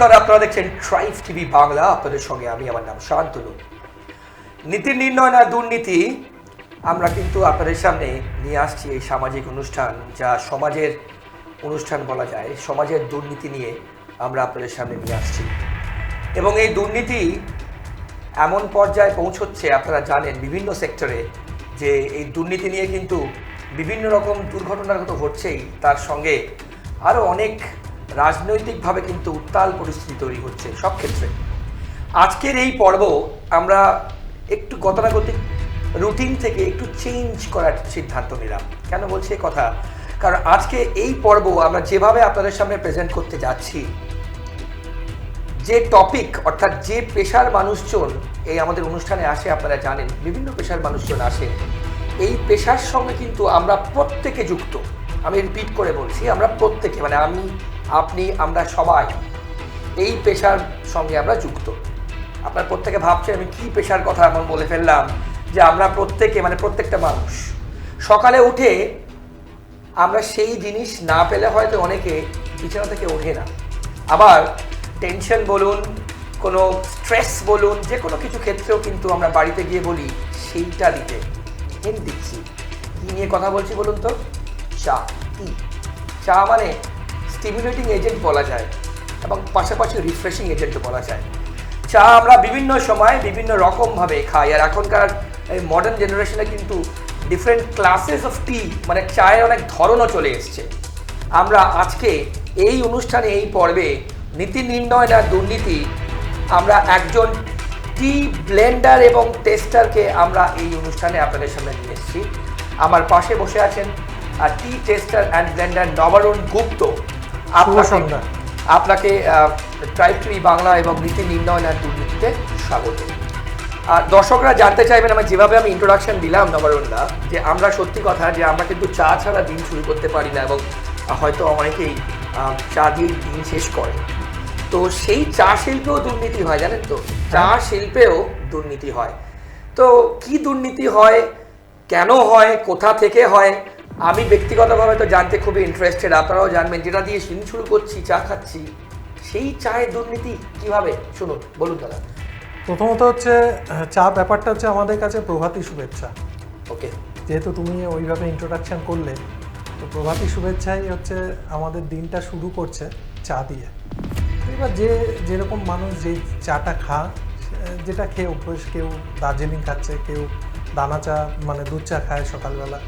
নমস্কার, আপনারা দেখছেন ট্রাইভ টিভি বাংলা। আপনাদের সঙ্গে আমি, আমার নাম শান্তনু। নীতি নির্ণয় না দুর্নীতি, আমরা কিন্তু আপনাদের সামনে নিয়ে আসছি এই সামাজিক অনুষ্ঠান, যা সমাজের অনুষ্ঠান বলা যায়। সমাজের দুর্নীতি নিয়ে আমরা আপনাদের সামনে নিয়ে আসছি। এবং এই দুর্নীতি এমন পর্যায়ে পৌঁছচ্ছে, আপনারা জানেন বিভিন্ন সেক্টরে যে এই দুর্নীতি নিয়ে কিন্তু বিভিন্ন রকম দুর্ঘটনা তো ঘটছেই। তার সঙ্গে আরও অনেক রাজনৈতিকভাবে কিন্তু উত্তাল পরিস্থিতি তৈরি হচ্ছে সব ক্ষেত্রে। আজকের এই পর্ব আমরা একটু গতানুগতিক রুটিন থেকে একটু চেঞ্জ করার সিদ্ধান্ত নিলাম। কেন বলছি কথা? কারণ আজকে এই পর্ব আমরা যেভাবে আপনাদের সামনে প্রেজেন্ট করতে যাচ্ছি, যে টপিক অর্থাৎ যে পেশার মানুষজন এই আমাদের অনুষ্ঠানে আসে, আপনারা জানেন, বিভিন্ন পেশার মানুষজন আসে। এই পেশার সঙ্গে কিন্তু আমরা প্রত্যেকে যুক্ত। আমি রিপিট করে বলছি, আমরা প্রত্যেকে মানে আমি আপনি, আমরা সবাই এই পেশার সঙ্গে আমরা যুক্ত। আপনার প্রত্যেকে ভাবছেন, আমি কি পেশার কথা এমন বলে ফেললাম যে আমরা প্রত্যেকে মানে প্রত্যেকটা মানুষ। সকালে উঠে আমরা সেই জিনিস না পেলে হয়তো অনেকে বিছানা থেকে ওঠে না। আবার টেনশন বলুন, কোনো স্ট্রেস বলুন, যে কোনো কিছু ক্ষেত্রেও কিন্তু আমরা বাড়িতে গিয়ে বলি, সেইটা দিতে, হেন দিচ্ছি। কী নিয়ে কথা বলছি বলুন তো? চা টি চা মানে স্টিমুলেটিং এজেন্ট বলা যায় এবং পাশাপাশি রিফ্রেশিং এজেন্টও বলা যায়। চা আমরা বিভিন্ন সময় বিভিন্ন রকমভাবে খাই। আর এখনকার এই মডার্ন জেনারেশনে কিন্তু ডিফারেন্ট ক্লাসেস অফ টি মানে চায়ের অনেক ধরনও চলে এসছে। আমরা আজকে এই অনুষ্ঠানে, এই পর্বে নীতি নির্ণয় না দুর্নীতি, আমরা একজন টি ব্লেন্ডার এবং টেস্টারকে আমরা এই অনুষ্ঠানে আপনাদের সামনে নিয়ে এসেছি। আমার পাশে বসে আছেন, আর tea taster and blender Nabarun Gupta. আপনাকে সন্ধ্যা। আপনাকে ট্রাইব বাংলা এবং নীতি নির্ণয় আর দুর্নীতিতে স্বাগত। আর দর্শকরা জানতে চাইবেন আমার যেভাবে আমি ইন্ট্রোডাকশন দিলাম নবরুণদা যে আমরা সত্যি কথা যে আমরা কিন্তু চা ছাড়া দিন শুরু করতে পারি না এবং হয়তো অনেকেই চা দিয়ে দিন শেষ করে। তো সেই চা শিল্পেও দুর্নীতি হয় জানেন তো? চা শিল্পেও দুর্নীতি হয়। তো কি দুর্নীতি হয়? কেন হয়? কোথা থেকে হয়? আমি ব্যক্তিগতভাবে তো জানতে খুবই ইন্টারেস্টেড আপনারাও জানবেন যেটা দিয়ে দিন শুরু করছি চা খাচ্ছি সেই চায়ের দুর্নীতি কীভাবে? শুনুন বলুন দাদা। প্রথমত হচ্ছে চা ব্যাপারটা হচ্ছে আমাদের কাছে প্রভাতী শুভেচ্ছা। ওকে। যেহেতু তুমি ওইভাবে ইন্ট্রোডাকশন করলে তো প্রভাতী শুভেচ্ছাই হচ্ছে আমাদের দিনটা শুরু করছে চা দিয়ে। এবার যে যেরকম মানুষ যে চাটা খা যেটা খেয়ে অভ্যেস কেউ দার্জিলিং খাচ্ছে কেউ দানা চা মানে দুধ চা খায় সকালবেলা।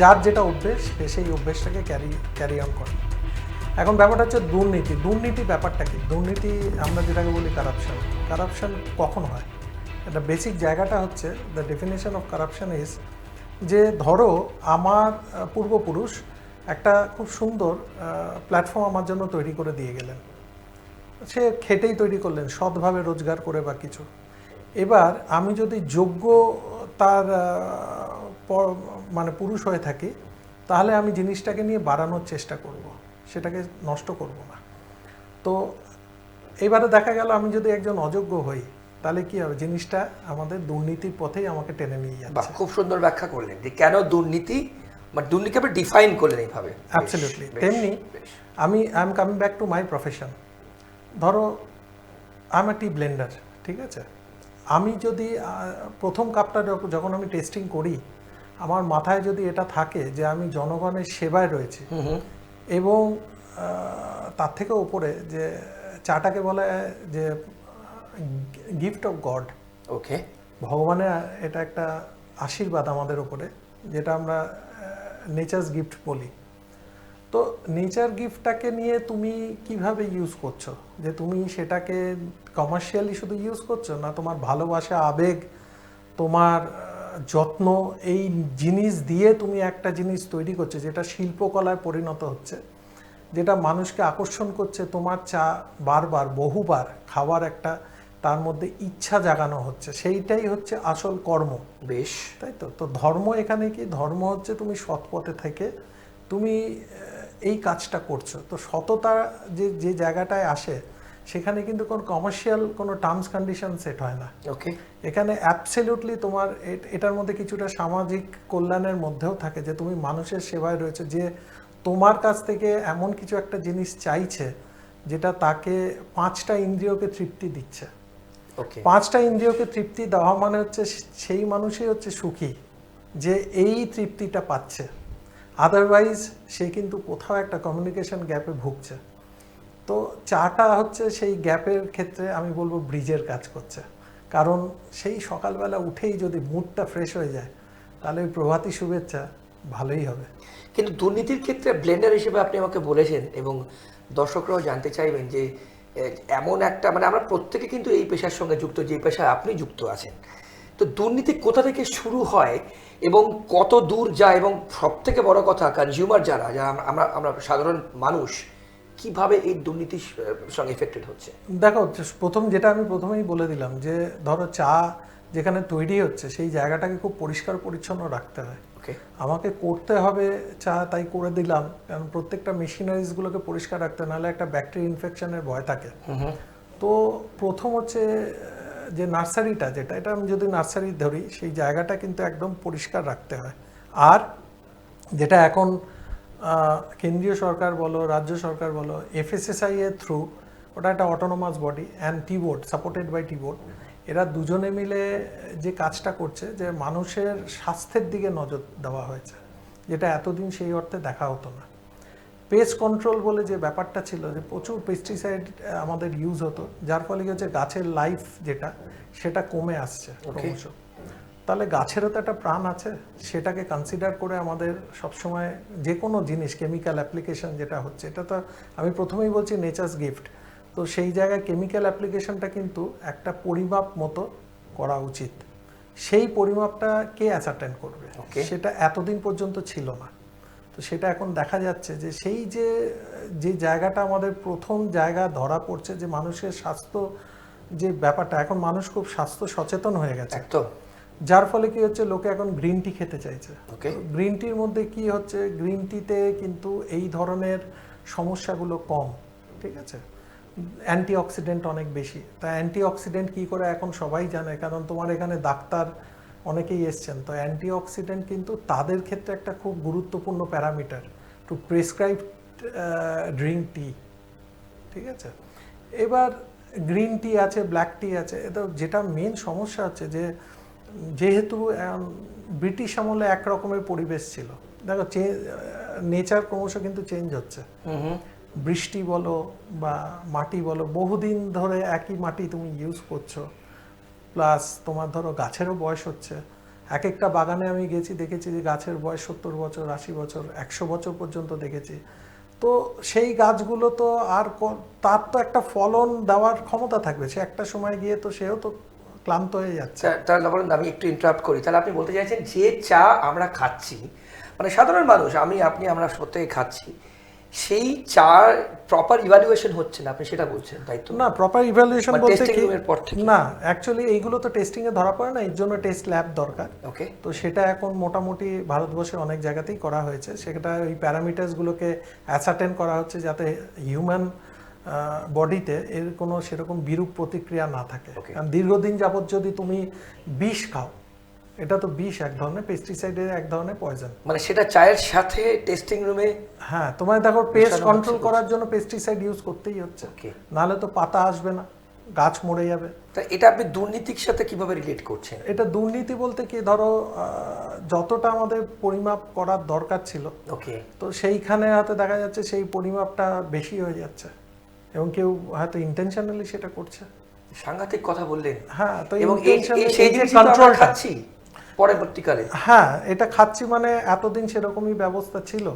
যার যেটা অভ্যেস, সে সেই অভ্যেসটাকে ক্যারি ক্যারি অন করে। এখন ব্যাপারটা হচ্ছে দুর্নীতি। দুর্নীতি ব্যাপারটা কি? দুর্নীতি, আমরা যেটাকে বলি কারাপশন কারাপশন কখন হয়? এটা বেসিক জায়গাটা হচ্ছে the definition of corruption is যে ধরো, আমার পূর্বপুরুষ একটা খুব সুন্দর প্ল্যাটফর্ম আমার জন্য তৈরি করে দিয়ে গেলেন। সে খেটেই তৈরি করলেন, সৎভাবে রোজগার করে বা কিছু। এবার আমি যদি যোগ্য তার মানে পুরুষ হয়ে থাকি তাহলে আমি জিনিসটাকে নিয়ে বাড়ানোর চেষ্টা করব সেটাকে নষ্ট করব না। তো এবারে দেখা গেল আমি যদি একজন অযোগ্য হই তাহলে কি হবে? জিনিসটা আমাদের দুর্নীতির পথেই আমাকে টেনে নিয়ে যাচ্ছে। খুব সুন্দর ব্যাখ্যা করলেন যে কেন দুর্নীতি মানে দুর্নীতিকে আপনি ডিফাইন করলেন এইভাবে? অ্যাবসলিউটলি তেমনি আমি I am coming back to my profession ধরো আই এম টি ব্লেন্ডার ঠিক আছে? আমি যদি প্রথম কাপটা যখন আমি টেস্টিং করি আমার মাথায় যদি এটা থাকে যে আমি জনগণের সেবায় রয়েছি এবং তার থেকে উপরে যে চাটাকে বলে যে গিফট অফ গড ওকে। ভগবানের এটা একটা আশীর্বাদ আমাদের উপরে যেটা আমরা নেচার্স গিফট বলি। তো নেচার গিফটটাকে নিয়ে তুমি কীভাবে ইউজ করছ? যে তুমি সেটাকে কমার্শিয়ালি শুধু ইউজ করছ না তোমার ভালোবাসা আবেগ তোমার যত্ন এই জিনিস দিয়ে তুমি একটা জিনিস তৈরি করছ যেটা শিল্পকলায় পরিণত হচ্ছে যেটা মানুষকে আকর্ষণ করছে তোমার চা বারবার বহুবার খাওয়ার একটা তার মধ্যে ইচ্ছা জাগানো হচ্ছে। সেইটাই হচ্ছে আসল কর্ম। বেশ। তাই তো? তো ধর্ম এখানে কি? ধর্ম হচ্ছে তুমি সৎ পথে থেকে তুমি এই কাজটা করছ। তো সততা যে যে জায়গাটায় আসে সেখানে কিন্তু কোনো কমার্শিয়াল কোনো টার্মস কন্ডিশন সেট হয় না। ওকে এখানে অ্যাবসলিউটলি তোমার এটার মধ্যে কিছুটা সামাজিক কল্যাণের মধ্যেও থাকে যে তুমি মানুষের সেবায় রয়েছে যে তোমার কাছ থেকে এমন কিছু একটা জিনিস চাইছে যেটা তাকে পাঁচটা ইন্দ্রিয়কে তৃপ্তি দিচ্ছে। ওকে পাঁচটা ইন্দ্রিয়কে তৃপ্তি দেওয়া মানে হচ্ছে সেই মানুষই হচ্ছে সুখী যে এই তৃপ্তিটা পাচ্ছে। আদারওয়াইজ সে কিন্তু কোথাও একটা কমিউনিকেশন গ্যাপে ভুগছে। তো চাটা হচ্ছে সেই গ্যাপের ক্ষেত্রে আমি বলব ব্রিজের কাজ করছে। কারণ সেই সকালবেলা উঠেই যদি মুডটা ফ্রেশ হয়ে যায়, তাহলে ওই প্রভাতী শুভেচ্ছা ভালোই হবে। কিন্তু দুর্নীতির ক্ষেত্রে ব্লেন্ডার হিসেবে আপনি আমাকে বলেছেন এবং দর্শকরাও জানতে চাইবেন যে এমন একটা মানে আমরা প্রত্যেকে কিন্তু এই পেশার সঙ্গে যুক্ত, যে পেশায় আপনি যুক্ত আছেন। তো দুর্নীতি কোথা থেকে শুরু হয় এবং কত দূর যায় এবং সব থেকে বড় কথা কনজিউমার যারা যারা আমরা আমরা সাধারণ মানুষ কীভাবে এই দুর্নীতির সঙ্গে এফেক্টেড হচ্ছে? দেখো প্রথম যেটা আমি প্রথমেই বলে দিলাম যে ধরো চা যেখানে তৈরি হচ্ছে সেই জায়গাটাকে খুব পরিষ্কার পরিচ্ছন্ন রাখতে হয়। ওকে আমাকে করতে হবে চা তাই করে দিলাম। কারণ প্রত্যেকটা মেশিনারিজগুলোকে পরিষ্কার রাখতে নাহলে একটা ব্যাকটেরিয়া ইনফেকশনের ভয় থাকে। তো প্রথম হচ্ছে যে নার্সারিটা যেটা এটা আমি যদি নার্সারি ধরি সেই জায়গাটা কিন্তু একদম পরিষ্কার রাখতে হয়। আর যেটা এখন কেন্দ্রীয় সরকার বলো রাজ্য সরকার বলো এফএসএসআই এর থ্রু ওটা একটা autonomous body and tea board supported by tea board এরা দুজনে মিলে যে কাজটা করছে যে মানুষের স্বাস্থ্যের দিকে নজর দেওয়া হয়েছে যেটা এতদিন সেই অর্থে দেখা হতো না। পেস্ট কন্ট্রোল বলে যে ব্যাপারটা ছিল যে প্রচুর পেস্টিসাইড আমাদের ইউজ হতো যার ফলে কি হচ্ছে গাছের লাইফ যেটা সেটা কমে আসছে ক্রমশ। তাহলে গাছেরও তো একটা প্রাণ আছে। সেটাকে কনসিডার করে আমাদের সবসময় যে কোনো জিনিস কেমিক্যাল অ্যাপ্লিকেশন যেটা হচ্ছে এটা তো আমি প্রথমেই বলছি নেচার্স গিফট তো সেই জায়গায় কেমিক্যাল অ্যাপ্লিকেশনটা কিন্তু একটা পরিমাপ মতো করা উচিত। সেই পরিমাপটা কে অ্যাসার্টেন করবে. সেটা এতদিন পর্যন্ত ছিল না। তো সেটা এখন দেখা যাচ্ছে যে সেই যে যে জায়গাটা আমাদের প্রথম জায়গা ধরা পড়ছে যে মানুষের স্বাস্থ্য যে ব্যাপারটা এখন মানুষ খুব স্বাস্থ্য সচেতন হয়ে গেছে। একদম। যার ফলে কি হচ্ছে লোকে এখন গ্রিন টি খেতে চাইছে। ওকে গ্রিন টির মধ্যে কি হচ্ছে গ্রিন টিতে কিন্তু এই ধরনের সমস্যাগুলো কম ঠিক আছে? অ্যান্টি অক্সিডেন্ট অনেক বেশি। তা অ্যান্টি অক্সিডেন্ট কী করে এখন সবাই জানে কারণ তোমার এখানে ডাক্তার অনেকেই এসছেন। তো অ্যান্টি অক্সিডেন্ট কিন্তু তাদের ক্ষেত্রে একটা খুব গুরুত্বপূর্ণ parameter to prescribe drink tea ঠিক আছে? এবার গ্রিন টি আছে ব্ল্যাক টি আছে এটা যেটা মেন সমস্যা হচ্ছে যে যেহেতু ব্রিটিশ আমলে এক রকমের পরিবেশ ছিল। দেখো নেচার ক্রমশ কিন্তু চেঞ্জ হচ্ছে। বৃষ্টি বলো বা মাটি বলো বহুদিন ধরে একই মাটি তুমি ইউজ করছ। প্লাস তোমার ধরো গাছেরও বয়স হচ্ছে। এক একটা বাগানে আমি গেছি দেখেছি যে গাছের বয়স সত্তর বছর আশি বছর একশো বছর পর্যন্ত দেখেছি। তো সেই গাছগুলো তো আর তার তো একটা ফলন দেওয়ার ক্ষমতা থাকবে। সে একটা সময় গিয়ে তো সেও তো ক্লান্ত হয়ে যাচ্ছে। তাহলে বলুন আমি একটু ইন্টারাপ্ট করি। তাহলে আপনি বলতে চাইছেন যে চা আমরা খাচ্ছি মানে সাধারণ মানুষ আমি আপনি আমরা প্রত্যেকে খাচ্ছি সেই চা প্রপার ইভ্যালুয়েশন হচ্ছে না আপনি সেটা বলছেন তাই তো? না প্রপার ইভ্যালুয়েশন বলতে কি? না অ্যাকচুয়ালি এইগুলো তো টেস্টিং এ ধরা পড়ে না এর জন্য টেস্ট ল্যাব দরকার। ওকে তো সেটা এখন মোটামুটি ভারতবর্ষে অনেক জায়গাতেই করা হয়েছে। সেটা ওই প্যারামিটার্সগুলোকে অ্যাসার্টেন করা হচ্ছে যাতে হিউম্যান বডিতে এর কোনো সেরকম বিরূপ প্রতিক্রিয়া না থাকে। কারণ দীর্ঘদিন যাবত যদি তুমি বিষ খাও এটা তো বিষ এক ধরনের পেস্টিসাইডের এক ধরনের পয়জন মানে সেটা চায়ের সাথে টেস্টিং রুমে হ্যাঁ তোমার দেখো পেস্ট কন্ট্রোল করার জন্য পেস্টিসাইড ইউজ করতেই হচ্ছে। নাহলে তো পাতা আসবে না গাছ মরে যাবে। তা এটা আপনি দুর্নীতির সাথে কীভাবে রিলেট করছেন? এটা দুর্নীতি বলতে কি ধরো যতটা আমাদের পরিমাপ করার দরকার ছিল ওকে তো সেইখানে হয়তো দেখা যাচ্ছে সেই পরিমাপটা বেশি হয়ে যাচ্ছে। এবং কেউ হয়তো ইন্টেনশনালি সেটা করছে। সাংঘাতিক কথা বললেন। হ্যাঁ তো এবং সেই যে controlটা- খাচ্ছি পরবর্তীকালে। হ্যাঁ এটা খাচ্ছি মানে এতদিন সেরকমই ব্যবস্থা ছিল।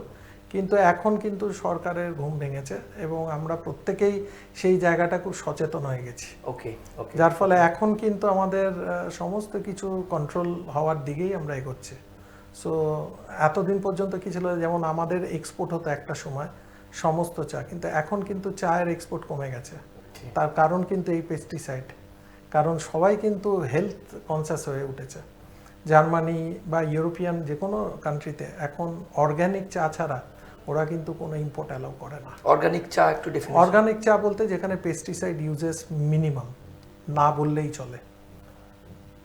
কিন্তু এখন কিন্তু সরকারের ঘুম ভেঙেছে এবং আমরা প্রত্যেকেই সেই জায়গাটা খুব সচেতন হয়ে গেছি। ওকে ওকে। যার ফলে এখন কিন্তু আমাদের সমস্ত কিছু কন্ট্রোল হওয়ার দিকেই আমরা এগোচ্ছি। সো এতদিন পর্যন্ত কি ছিল? যেমন আমাদের এক্সপোর্ট হতো একটা সময়। সমস্ত চা কিন্তু এখন কিন্তু চায়ের এক্সপোর্ট কমে গেছে। তার কারণ কিন্তু এই পেস্টিসাইড কারণ সবাই কিন্তু হেলথ কনসিয়াস হয়ে উঠেছে। জার্মানি বা ইউরোপিয়ান যে কোনো কান্ট্রিতে এখন অর্গ্যানিক চা ছাড়া ওরা কিন্তু কোনো ইম্পোর্ট অ্যালাউ করে না। অর্গানিক চা একটু অর্গানিক চা বলতে যেখানে পেস্টিসাইড ইউজেস মিনিমাম না বললেই চলে।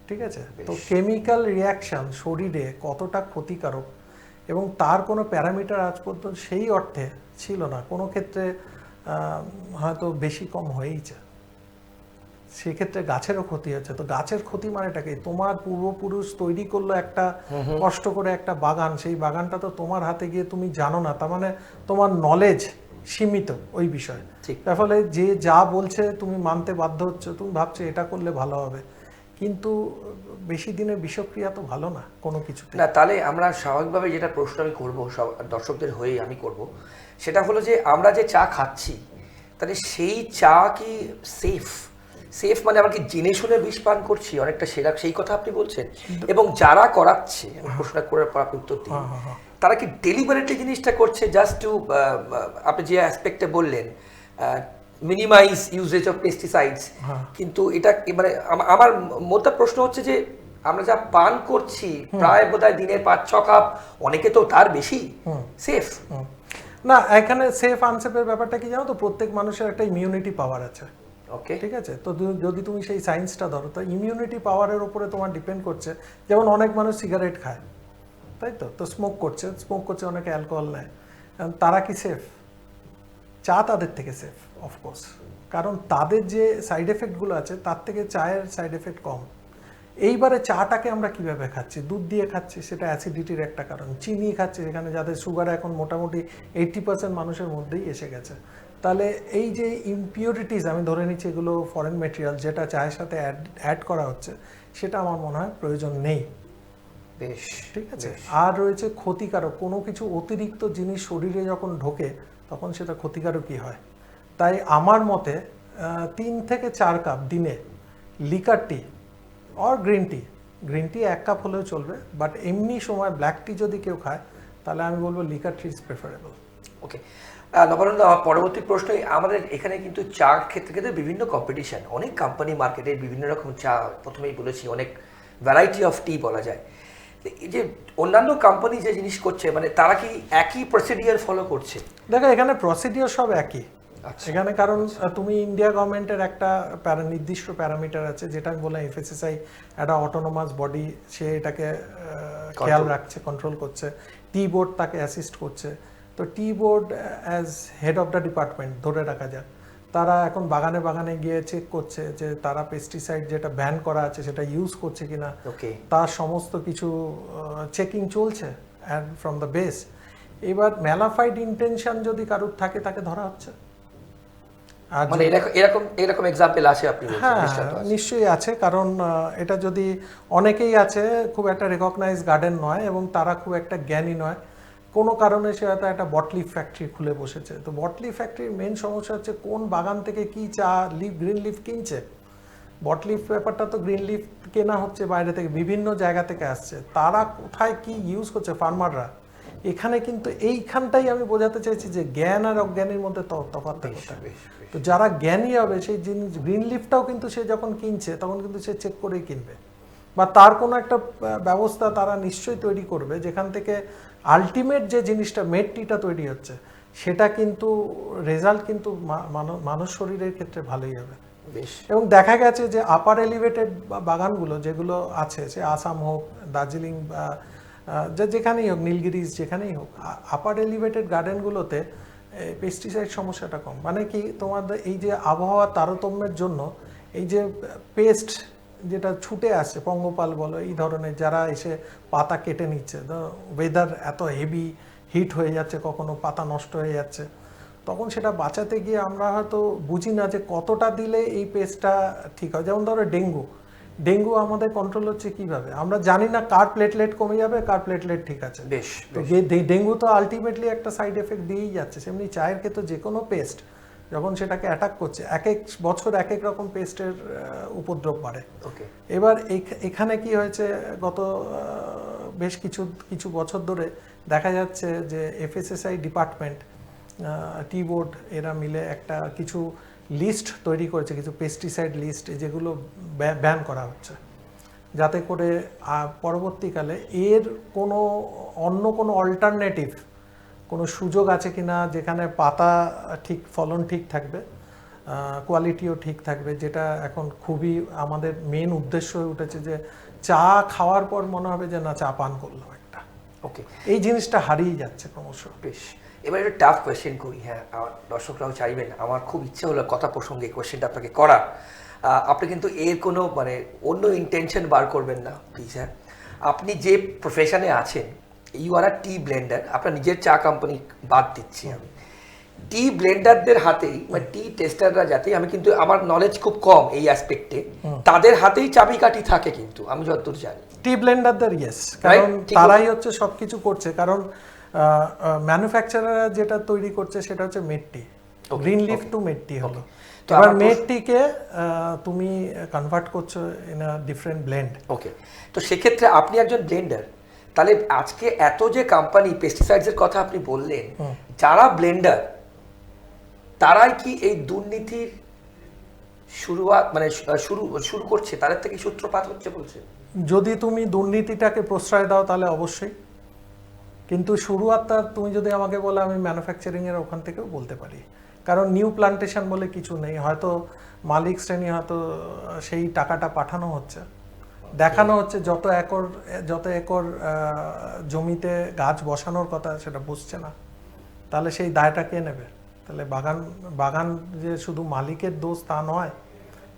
ঠিক আছে? তো কেমিক্যাল রিয়াকশন শরীরে কতটা ক্ষতিকারক এবং তার কোনো প্যারামিটার আজ পর্যন্ত সেই অর্থে ছিল না। কোনো ক্ষেত্রে হয়তো বেশি কম হয়েই যায় সেক্ষেত্রে গাছেরও ক্ষতি হচ্ছে। তো গাছের ক্ষতি মানেটা কি? তোমার পূর্বপুরুষ তৈরি করল একটা কষ্ট করে একটা বাগান। সেই বাগানটা তো তোমার হাতে গিয়ে তুমি জানো না। তার মানে তোমার নলেজ সীমিত ওই বিষয়ে। তার ফলে যে যা বলছে তুমি মানতে বাধ্য হচ্ছে তুমি ভাবছ এটা করলে ভালো হবে। কিন্তু বেশি দিনের বিষক্রিয়া তো ভালো না কোনো কিছুতে। না তাহলে আমরা স্বাভাবিকভাবে যেটা প্রশ্ন আমি করব সব দর্শকদের হয়েই আমি করব সেটা হলো যে আমরা যে চা খাচ্ছি তাহলে সেই চা কি সেফ সেফ মানে আমরা কি জেনে শুনে বিষ পান করছি? অনেকটা সেরা সেই কথা আপনি বলছেন। এবং যারা করাচ্ছে আমি প্রশ্নটা করার পর আপনি উত্তর দিন। হ্যাঁ, হ্যাঁ, হ্যাঁ। তারা কি ডেলিভারেটলি জিনিসটা করছে জাস্ট টু আপনি যে অ্যাসপেক্টে বললেন মিনিমাইজ ইউজেজ অফ পেস্টিসাইডস। কিন্তু এটা মানে আমার মোটা প্রশ্ন হচ্ছে যে আমরা যা পান করছি প্রায় বোধহয় দিনের পাঁচ ছ কাপ অনেকে তো তার বেশি। সেফ। না এখানে সেফ আনসেফের ব্যাপারটা কি জানো তো? প্রত্যেক মানুষের একটা ইমিউনিটি পাওয়ার আছে। ওকে। ঠিক আছে? তো যদি তুমি সেই সায়েন্সটা ধরো তো ইমিউনিটি পাওয়ারের উপরে তোমার ডিপেন্ড করছে। যেমন অনেক মানুষ সিগারেট খায়। তাই তো? তো স্মোক করছে। স্মোক করছে অনেকে অ্যালকোহল নেয়। তারা কি সেফ চা তাদের থেকে সেফ অফকোর্স কারণ তাদের যে সাইড এফেক্টগুলো আছে তার থেকে চায়ের সাইড এফেক্ট কম। এইবারে চাটাকে আমরা কীভাবে খাচ্ছি? দুধ দিয়ে খাচ্ছি সেটা অ্যাসিডিটির একটা কারণ। চিনি খাচ্ছি যেখানে যাদের সুগার এখন মোটামুটি এইট্টি পার্সেন্ট মানুষের মধ্যেই এসে গেছে। তাহলে এই যে ইমপিউরিটিস আমি ধরে নিচ্ছি এগুলো ফরেন মেটেরিয়াল যেটা চায়ের সাথে অ্যাড অ্যাড করা হচ্ছে সেটা আমার মনে হয় প্রয়োজন নেই। বেশ ঠিক আছে? আর রয়েছে ক্ষতিকারক। কোনো কিছু অতিরিক্ত জিনিস শরীরে যখন ঢোকে তখন সেটা ক্ষতিকারকই হয়। তাই আমার মতে তিন থেকে চার কাপ দিনে liquor tea or green tea green tea এক কাপ হলেও চলবে বাট এমনি সময় ব্ল্যাক টি যদি কেউ খায়, তাহলে আমি বলব liquor tea is preferable okay Nabananda পরবর্তী প্রশ্ন আমাদের এখানে কিন্তু চার ক্ষেত্রে ক্ষেত্রে বিভিন্ন কম্পিটিশন অনেক কোম্পানি মার্কেটে বিভিন্ন রকম চা, প্রথমেই বলেছি, অনেক ভ্যারাইটি অফ টি বলা যায়। এই যে অন্যান্য কোম্পানি যে জিনিস করছে মানে তারা কি একই প্রসিডিয়ার ফলো করছে? দেখো এখানে প্রসিডিওর সব একই। আচ্ছা। এখানে কারণ তুমি ইন্ডিয়া গভর্নমেন্টের একটা প্যারা নির্দিষ্ট প্যারামিটার আছে যেটা আমি বললাম এফএসএসআই একটা অটোনোমাস বডি সে এটাকে খেয়াল রাখছে কন্ট্রোল করছে। টি বোর্ড তাকে অ্যাসিস্ট করছে। তো tea board as head of the department ধরে রাখা যাক। তারা এখন বাগানে বাগানে গিয়ে চেক করছে যে তারা পেস্টিসাইড যেটা ব্যান করা আছে সেটা ইউজ করছে কিনা। তার সমস্ত কিছু চেকিং চলছে অ্যান্ড ফ্রম দ্য বেস এবার ম্যালাফাইড ইন্টেনশন যদি কারুর থাকে তাকে ধরা হচ্ছে। মানে এরকম এরকম এক্সাম্পল আছে আপনি হ্যাঁ নিশ্চয়ই আছে। কারণ এটা যদি অনেকেই আছে খুব একটা রেকগনাইজ গার্ডেন নয় এবং তারা খুব একটা জ্ঞানী নয়। কোনো কারণে সে হয়তো একটা বটলি ফ্যাক্টরি খুলে বসেছে। তো বটলি ফ্যাক্টরির মেন সমস্যা হচ্ছে কোন বাগান থেকে কি চা লিফ গ্রিন লিফ কিনছে? বটলিফ ব্যাপারটা তো গ্রিন লিফ কেনা হচ্ছে বাইরে থেকে বিভিন্ন জায়গা থেকে আসছে। তারা কোথায় কি ইউজ করছে ফার্মাররা এখানে কিন্তু এইখানটাই আমি বোঝাতে চাইছি যে জ্ঞান আর অজ্ঞানের মধ্যে তো- তফাৎটা বেশ, কোথায়? বেশ, বেশ। তো যারা জ্ঞানী হবে সেই জিনিস গ্রিন লিফটাও কিন্তু সে যখন কিনছে তখন কিন্তু সে চেক করেই কিনবে। বা তার কোনো একটা ব্যবস্থা তারা নিশ্চয়ই তৈরি করবে যেখান থেকে আলটিমেট যে জিনিসটা মেড টিটা তৈরি হচ্ছে সেটা কিন্তু রেজাল্ট কিন্তু মানুষ শরীরের ক্ষেত্রে ভালোই হবে। বেশ। এবং দেখা গেছে যে আপার এলিভেটেড বাগানগুলো যেগুলো আছে সে আসাম হোক দার্জিলিং বা যেখানেই হোক নীলগিরিজ যেখানেই হোক আপার এলিভেটেড গার্ডেনগুলোতে পেস্টিসাইড সমস্যাটা কম। মানে কি তোমাদের এই যে আবহাওয়া তারতম্যের জন্য এই যে পেস্ট যেটা ছুটে আসছে পঙ্গপাল বলো এই ধরনের যারা এসে পাতা কেটে নিচ্ছে ওয়েদার এত হেভি হিট হয়ে যাচ্ছে কখনো পাতা নষ্ট হয়ে যাচ্ছে তখন সেটা বাঁচাতে গিয়ে আমরা হয়তো বুঝি না যে কতটা দিলে এই পেস্টটা ঠিক হয়। যেমন ধরো ডেঙ্গু ডেঙ্গু আমাদের কন্ট্রোল হচ্ছে কীভাবে? আমরা জানি না কার প্লেটলেট কমে যাবে কার প্লেটলেট ঠিক আছে। বেশ ডেঙ্গু তো আলটিমেটলি একটা সাইড এফেক্ট দিয়েই যাচ্ছে সেমনি চায়ের ক্ষেত্রে যে কোনো পেস্ট যখন সেটাকে অ্যাটাক করছে এক এক বছর এক এক রকম পেস্টের উপদ্রব বাড়ে। ওকে এবার এখ- এখানে কি হয়েছে গত বেশ কিছু কিছু বছর ধরে দেখা যাচ্ছে যে এফএসএসআই ডিপার্টমেন্ট টি বোর্ড এরা মিলে একটা কিছু লিস্ট তৈরি করেছে কিছু পেস্টিসাইড লিস্ট যেগুলো ব্যান করা হচ্ছে। যাতে করে পরবর্তীকালে এর কোনো অন্য কোনো অল্টারনেটিভ কোনো সুযোগ আছে কিনা যেখানে পাতা ঠিক ফলন ঠিক থাকবে কোয়ালিটিও ঠিক থাকবে যেটা এখন খুবই আমাদের মেন উদ্দেশ্য হয়ে উঠেছে যে চা খাওয়ার পর মনে হবে যে না চা পান করলাম একটা। ওকে এই জিনিসটা হারিয়ে যাচ্ছে ক্রমশ। বেশ। এবার একটা টাফ কোয়েশ্চেন করি হ্যাঁ আমার দর্শকরাও চাইবেন। আমার খুব ইচ্ছে হলো কথা প্রসঙ্গে কোয়েশ্চেনটা আপনাকে করা আপনি কিন্তু এর কোনো মানে অন্য ইন্টেনশন বার করবেন না প্লিজ হ্যাঁ। আপনি যে প্রফেশনে আছেন you R a tea Blender আপনার নিজের চা কোম্পানি বাদ দিচ্ছি আমি। টি ব্লেন্ডারদের হাতেই মানে টি টেস্টাররা যাতে আমি কিন্তু আমার নলেজ খুব কম এই অ্যাসপেক্টে তাদের হাতেই চাবিকাঠি থাকে কিন্তু আমি যতদূর জানি। টি ব্লেন্ডারদের ইয়েস কারণ তারাই হচ্ছে সবকিছু করছে। কারণ ম্যানুফ্যাকচারার যেটা তৈরি করছে সেটা হচ্ছে made tea green leaf to made tea হলো। তো এবার মেটটিকে তুমি কনভার্ট করছ in a different blend okay তো সেক্ষেত্রে আপনি একজন ব্লেন্ডার তাহলে আজকে এত যে কোম্পানি পেস্টিসাইডসের কথা আপনি বললেন যারা ব্লেন্ডার তারাই কি এই দুর্নীতির শুরুয়াত মানে শুরু শুরু করছে? তাদের থেকে সূত্রপাত হচ্ছে বলছে? যদি তুমি দুর্নীতিটাকে প্রশ্রয় দাও তাহলে অবশ্যই। কিন্তু শুরুয়াতটা তুমি যদি আমাকে বলো আমি ম্যানুফ্যাকচারিং এর ওখান থেকেও বলতে পারি। কারণ নিউ প্লান্টেশন বলে কিছু নেই। হয়তো মালিক শ্রেণি হয়তো সেই টাকাটা পাঠানো হচ্ছে। দেখানো হচ্ছে যত একর যত একর জমিতে গাছ বসানোর কথা সেটা বসছে না। তাহলে সেই দায়টা কে নেবে? তাহলে বাগান বাগান যে শুধু মালিকের দোষ তা নয়,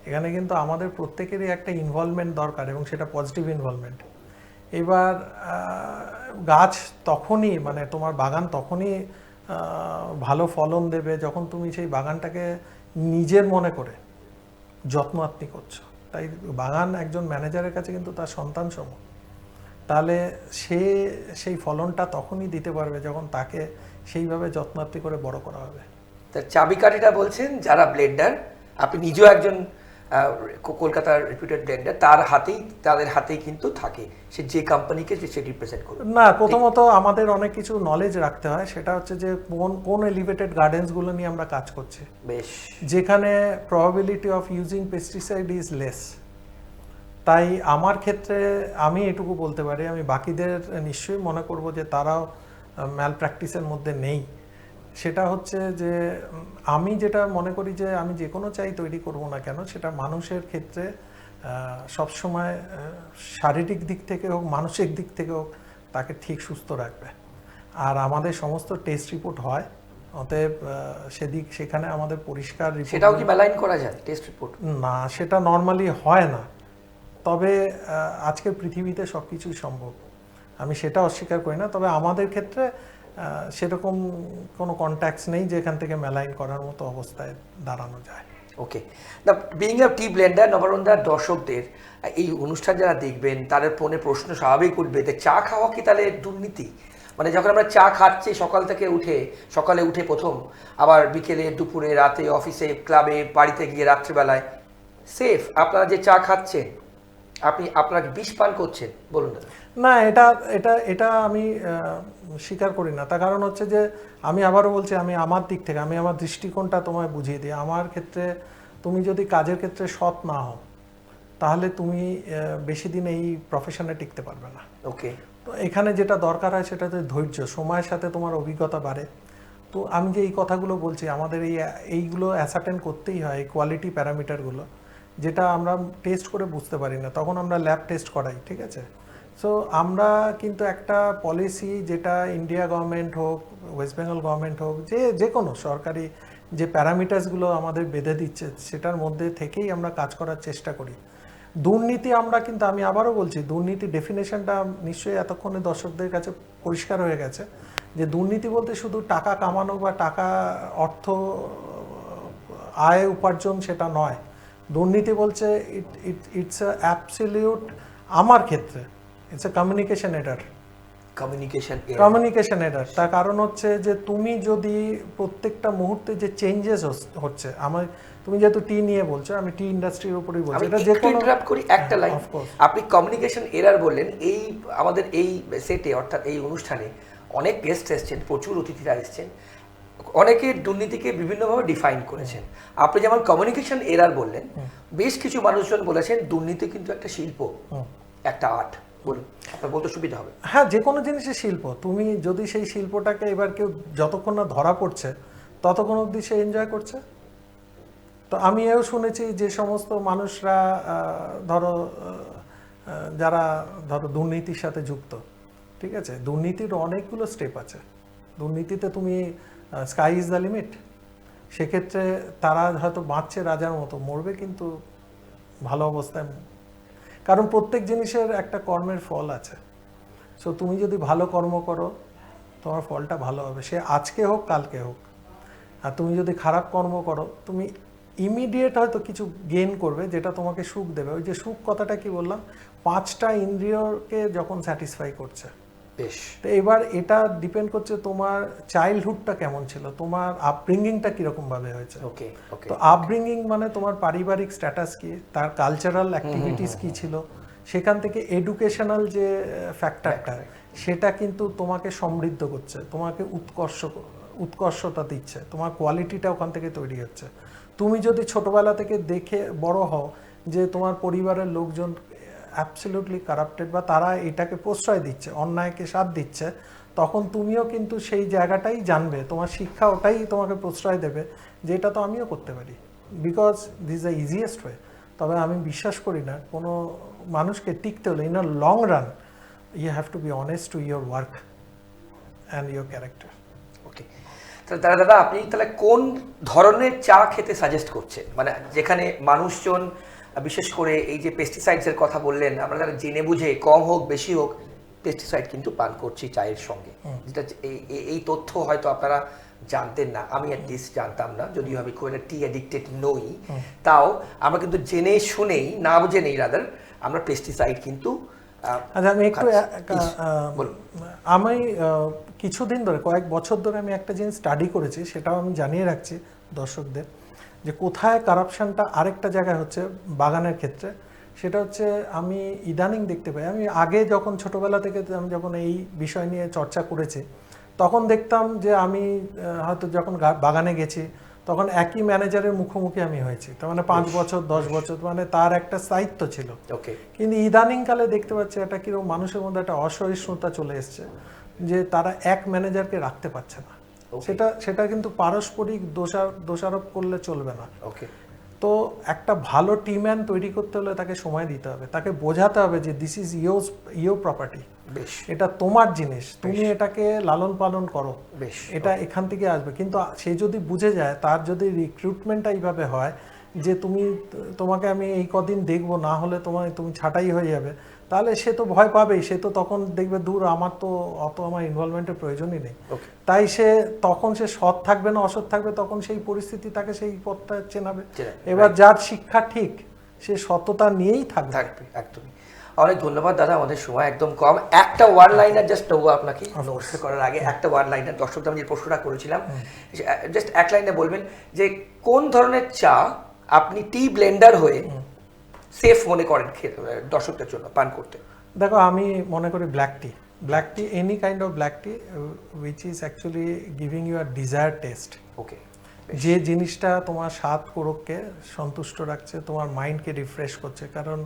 এখানে কিন্তু আমাদের প্রত্যেকেরই একটা ইনভলভমেন্ট দরকার এবং সেটা পজিটিভ ইনভলভমেন্ট এবার গাছ তখনই মানে তোমার বাগান তখনই ভালো ফলন দেবে যখন তুমি সেই বাগানটাকে নিজের মনে করে যত্ন আত্মি করছ। তাই বাগান একজন ম্যানেজারের কাছে কিন্তু তার সন্তান সম তাহলে সে সেই ফলনটা তখনই দিতে পারবে যখন তাকে সেইভাবে যত্নার্থী করে বড় করা হবে। তার চাবিকাঠিটা বলছেন যারা ব্লেন্ডার আপনি নিজেও একজন কলকাতার রেপুটেড ব্লেন্ডার তার হাতেই তাদের হাতেই কিন্তু থাকে। সে যে কোম্পানিকে সে রিপ্রেজেন্ট করবে। না প্রথমত আমাদের অনেক কিছু নলেজ রাখতে হয়। সেটা হচ্ছে যে কোন কোন এলিভেটেড গার্ডেন্সগুলো নিয়ে আমরা কাজ করছি। বেশ। যেখানে probability of using pesticide is less তাই আমার ক্ষেত্রে আমি এটুকু বলতে পারি আমি বাকিদের নিশ্চয়ই মনে করব যে তারাও ম্যাল প্র্যাকটিসের মধ্যে নেই। সেটা হচ্ছে যে আমি যেটা মনে করি যে আমি যে কোনো চাই তৈরি করব না কেন সেটা মানুষের ক্ষেত্রে সবসময় শারীরিক দিক থেকে হোক মানসিক দিক থেকে হোক তাকে ঠিক সুস্থ রাখবে। আর আমাদের সমস্ত টেস্ট রিপোর্ট হয় অতএব সেদিক সেখানে আমাদের পরিষ্কার সেটাও কি মেলাইন করা যায় টেস্ট রিপোর্ট না সেটা নর্মালি হয় না। তবে আজকের পৃথিবীতে সব কিছুই সম্ভব। আমি সেটা অস্বীকার করি না তবে আমাদের ক্ষেত্রে সেরকম কোনো কন্ট্যাক্টস নেই যে এখান থেকে মেলাইন করার মতো অবস্থায় দাঁড়ানো যায়। ওকে না বিং আ টি ব্লেন্ডার নবরন্দার দর্শকদের এই অনুষ্ঠান যারা দেখবেন তাদের ফোনে প্রশ্ন স্বাভাবিক উঠবে যে চা খাওয়া কি তাহলে দুর্নীতি? মানে যখন আমরা চা খাচ্ছি সকাল থেকে উঠে সকালে উঠে প্রথম আবার বিকেলে দুপুরে রাতে অফিসে ক্লাবে বাড়িতে গিয়ে রাত্রিবেলায় সেফ আপনারা যে চা খাচ্ছেন আপনি আপনার বিষ পান করছেন বলুন না এটা এটা এটা আমি স্বীকার করি না। তার কারণ হচ্ছে যে আমি আবারও বলছি আমি আমার দিক থেকে আমি আমার দৃষ্টিকোণটা তোমায় বুঝিয়ে দিই। আমার ক্ষেত্রে তুমি যদি কাজের ক্ষেত্রে সৎ না হও তাহলে তুমি বেশি দিন এই প্রফেশনে টিকতে পারবে না। ওকে তো এখানে যেটা দরকার হয় সেটা হচ্ছে ধৈর্য। সময়ের সাথে তোমার অভিজ্ঞতা বাড়ে। তো আমি যে এই কথাগুলো বলছি আমাদের এই এইগুলো অ্যাসার্টেন করতেই হয় এই কোয়ালিটি প্যারামিটারগুলো যেটা আমরা টেস্ট করে বুঝতে পারি না। তখন আমরা ল্যাব টেস্ট করাই ঠিক আছে? সো আমরা কিন্তু একটা পলিসি যেটা ইন্ডিয়া গভর্নমেন্ট হোক ওয়েস্ট বেঙ্গল গভর্নমেন্ট হোক, যে যে কোনো সরকারি যে প্যারামিটার্সগুলো আমাদের বেঁধে দিচ্ছে, সেটার মধ্যে থেকেই আমরা কাজ করার চেষ্টা করি। দুর্নীতি আমরা কিন্তু, আমি আবারও বলছি, দুর্নীতি ডেফিনেশনটা নিশ্চয়ই এতক্ষণে দর্শকদের কাছে পরিষ্কার হয়ে গেছে, যে দুর্নীতি বলতে শুধু টাকা কামানো বা টাকা, অর্থ, আয় উপার্জন সেটা নয়। দুর্নীতি বলছে ইট ইট ইটস অ্যাবসলিউট আমার ক্ষেত্রে ইটস এ কমিউনিকেশন এডার কমিউনিকেশন কমিউনিকেশন এডার তার কারণ হচ্ছে যে তুমি যদি প্রত্যেকটা মুহূর্তে যে চেঞ্জেস হচ্ছে আমার তুমি যেহেতু টি নিয়ে বলছো আমি টি ইন্ডাস্ট্রির উপরেই বলছি এটা যে কোনো ইন্টারাপ্ট করি একটা লাইন আপনি কমিউনিকেশন এরার বললেন এই আমাদের এই সেটে অর্থাৎ এই অনুষ্ঠানে অনেক গেস্ট এসেছেন প্রচুর অতিথিরা এসেছেন অনেকে দুর্নীতিকে বিভিন্নভাবে ডিফাইন করেছেন। আপনি যেমন কমিউনিকেশন এরার বললেন বেশ কিছু মানুষজন বলেছেন দুর্নীতি কিন্তু একটা শিল্প একটা আর্ট বলুন, আপনার বলতে সুবিধা হবে। হ্যাঁ যে কোনো জিনিসের শিল্প। তুমি যদি সেই শিল্পটাকে এবার কেউ যতক্ষণ না ধরা পড়ছে, ততক্ষণ অবধি সে এনজয় করছে? তো আমি এও শুনেছি যে সমস্ত মানুষরা ধরো যারা, ধরো, দুর্নীতির সাথে যুক্ত, ঠিক আছে? দুর্নীতির অনেকগুলো স্টেপ আছে। দুর্নীতিতে তুমি স্কাই ইজ দ্য লিমিট সেক্ষেত্রে তারা হয়তো বাঁচছে রাজার মতো, মরবে কিন্তু ভালো অবস্থায় কারণ প্রত্যেক জিনিসের একটা কর্মের ফল আছে। সো তুমি যদি ভালো কর্ম করো, তোমার ফলটা ভালো হবে। সে আজকে হোক, কালকে হোক। আর তুমি যদি খারাপ কর্ম করো, তুমি ইমিডিয়েট হয়তো কিছু গেইন করবে যেটা তোমাকে সুখ দেবে। ওই যে সুখ কথাটা কি বললাম? পাঁচটা ইন্দ্রিয়কে যখন স্যাটিসফাই করছে বেশ। তো এবার এটা ডিপেন্ড করছে তোমার চাইল্ডহুডটা কেমন ছিল? তোমার আপব্রিঙ্গিংটা কীরকম ভাবে হয়েছে? ওকে ওকে তো আপব্রিঙ্গিং মানে তোমার পারিবারিক স্ট্যাটাস কি? তার কালচারাল অ্যাক্টিভিটিস কি ছিল? সেখান থেকে এডুকেশনাল যে ফ্যাক্টরটা সেটা কিন্তু তোমাকে সমৃদ্ধ করছে তোমাকে উৎকর্ষ উৎকর্ষতা দিচ্ছে তোমার কোয়ালিটিটা ওখান থেকে তৈরি হচ্ছে। তুমি যদি ছোটবেলা থেকে দেখে বড় হও যে তোমার পরিবারের লোকজন অ্যাবসলিউটলি কারাপ্টেড বা তারা এটাকে প্রশ্রয় দিচ্ছে, অন্যায়কে সাথ দিচ্ছে, তখন তুমিও কিন্তু সেই জায়গাটাই জানবে, তোমার শিক্ষা ওটাই তোমাকে প্রশ্রয় দেবে যে এটা তো আমিও করতে পারি। Because this the easiest way তবে আমি বিশ্বাস করি না, কোনো মানুষকে টিকতে হলে in a long run you have to be honest to your work and your character okay তাহলে দাদা দাদা, আপনি তাহলে কোন ধরনের চা খেতে সাজেস্ট করছেন? মানে যেখানে মানুষজন বিশেষ করে এই যে পেস্টিসাইডসের কথা বললেন আমরা যারা জেনে বুঝে কম হোক বেশি হোক পেস্টিসাইড কিন্তু পান করছি চায়ের সঙ্গে। যেটা এই- তথ্য হয়তো আপনারা জানতেন না। আমি অ্যাটলিস্ট জানতাম না যদিও আমি খুব একটা টি অ্যাডিক্টেড নই তাও আমরা কিন্তু জেনে শুনেই না জেনেই রাদার আমরা পেস্টিসাইড কিন্তু আচ্ছা আমি একটু। আমি কিছুদিন ধরে কয়েক বছর ধরে আমি একটা জিনিস স্টাডি করেছি সেটাও আমি জানিয়ে রাখছি দর্শকদের। যে কোথায় কারাপশনটা আরেকটা জায়গায় হচ্ছে বাগানের ক্ষেত্রে সেটা হচ্ছে আমি ইদানিং দেখতে পাই। আমি আগে যখন ছোটবেলা থেকে আমি যখন এই বিষয় নিয়ে চর্চা করেছি তখন দেখতাম যে আমি হয়তো যখন বাগানে গেছি তখন একই ম্যানেজারের মুখোমুখি আমি হয়েছি। তার মানে পাঁচ বছর দশ বছর মানে তার একটা স্থায়িত্ব ছিল। ওকে। কিন্তু ইদানিংকালে দেখতে পাচ্ছি একটা কীরকম মানুষের মধ্যে একটা অসহিষ্ণুতা চলে এসছে যে তারা এক ম্যানেজারকে রাখতে পারছে না. সেটা সেটা কিন্তু পারস্পরিক দোষার দোষারোপ করলে চলবে না। ওকে তো একটা ভালো টিম্যান তৈরি করতে হলে তাকে সময় দিতে হবে। তাকে বোঝাতে হবে যে this is your your property বেশ। এটা তোমার জিনিস। তুমি এটাকে লালন পালন করো। বেশ। এটা এখান থেকে আসবে। কিন্তু সে যদি বুঝে যায় তার যদি রিক্রুটমেন্টটা এইভাবে হয় যে তুমি তোমাকে আমি এই কদিন দেখব না হলে তোমার তুমি ছাঁটাই হয়ে যাবে তাহলে সে তো ভয় পাবেই সে তো তখন দেখবে দূর আমার তো অত আমার ইনভলভমেন্টের প্রয়োজনই নেই। তাই সে তখন সে সৎ থাকবে না অসৎ থাকবে তখন সেই পরিস্থিতি তাকে সেই পথটা চেনাবে। এবার যার শিক্ষা ঠিক সে সততা নিয়েই থাকবে। থাকবে একদমই। অনেক ধন্যবাদ দাদা আমাদের সময় একদম কম। একটা ওয়ান লাইনার জাস্ট নেব আপনাকে নমস্কার করার আগে একটা ওয়ান লাইনার দর্শকদের আমি যে প্রশ্নটা করেছিলাম জাস্ট এক লাইনে বলবেন যে কোন ধরনের চা আপনি টি ব্লেন্ডার হয়ে সেফ মনে করেন দর্শকদের জন্য পান করতে। দেখো আমি মনে করি black tea black tea any kind of black tea which is actually giving you our desire taste okay যে জিনিসটা তোমার স্বাদ কোরককে সন্তুষ্ট রাখছে তোমার মাইন্ডকে রিফ্রেশ করছে কারণ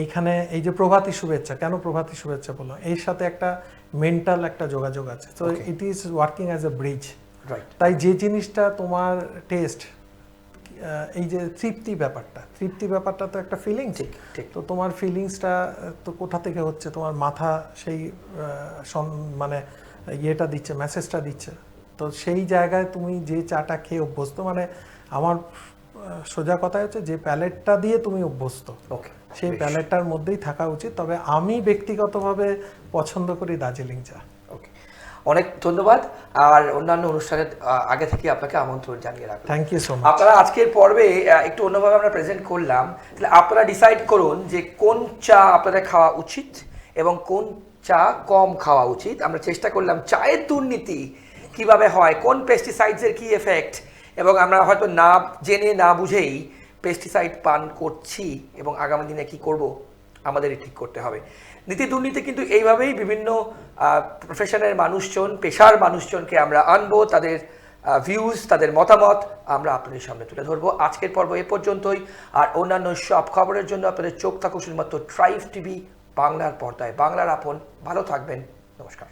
এইখানে এই যে প্রভাতী শুভেচ্ছা কেন প্রভাতী শুভেচ্ছা বললাম? এর সাথে একটা মেন্টাল একটা যোগাযোগ আছে। তো it is working as a bridge right তাই যে জিনিসটা তোমার টেস্ট এই যে তৃপ্তি ব্যাপারটা তৃপ্তি ব্যাপারটা তো একটা ফিলিং ঠিক ঠিক। তো তোমার ফিলিংসটা তো কোথা থেকে হচ্ছে? তোমার মাথা সেই মানে ইয়েটা দিচ্ছে মেসেজটা দিচ্ছে। তো সেই জায়গায় তুমি যে চাটা খেয়ে অভ্যস্ত মানে আমার সোজা কথা হচ্ছে যে প্যালেটটা দিয়ে তুমি অভ্যস্ত ওকে সেই প্যালেটটার মধ্যেই থাকা উচিত। তবে আমি ব্যক্তিগতভাবে পছন্দ করি দার্জিলিং চা। অনেক ধন্যবাদ আর অন্যান্য অনুষ্ঠানের আগে থেকে আপনাকে আমন্ত্রণ জানিয়ে রাখলাম। থ্যাংক ইউ সো মাচ আপনারা আজকের পর্বে একটু অন্যভাবে আমরা প্রেজেন্ট করলাম। তাহলে আপনারা ডিসাইড করুন যে কোন চা আপনাদের খাওয়া উচিত এবং কোন চা কম খাওয়া উচিত। আমরা চেষ্টা করলাম চায়ের দুর্নীতি কীভাবে হয় কোন পেস্টিসাইডসের কি এফেক্ট এবং আমরা হয়তো না জেনে না বুঝেই পেস্টিসাইড পান করছি এবং আগামী দিনে কি করব আমাদেরই ঠিক করতে হবে। নীতি দুর্নীতি কিন্তু এইভাবেই বিভিন্ন প্রফেশনের মানুষজন, পেশার মানুষজনকে আমরা আনব, তাদের ভিউজ তাদের মতামত আমরা আপনাদের সামনে তুলে ধরবো। আজকের পর্ব এ পর্যন্তই। আর অন্যান্য সব খবরের জন্য আপনাদের চোখ থাকুক শুধুমাত্র ট্রাইভ টিভি বাংলার পর্দায়। বাংলার আপন। ভালো থাকবেন। নমস্কার।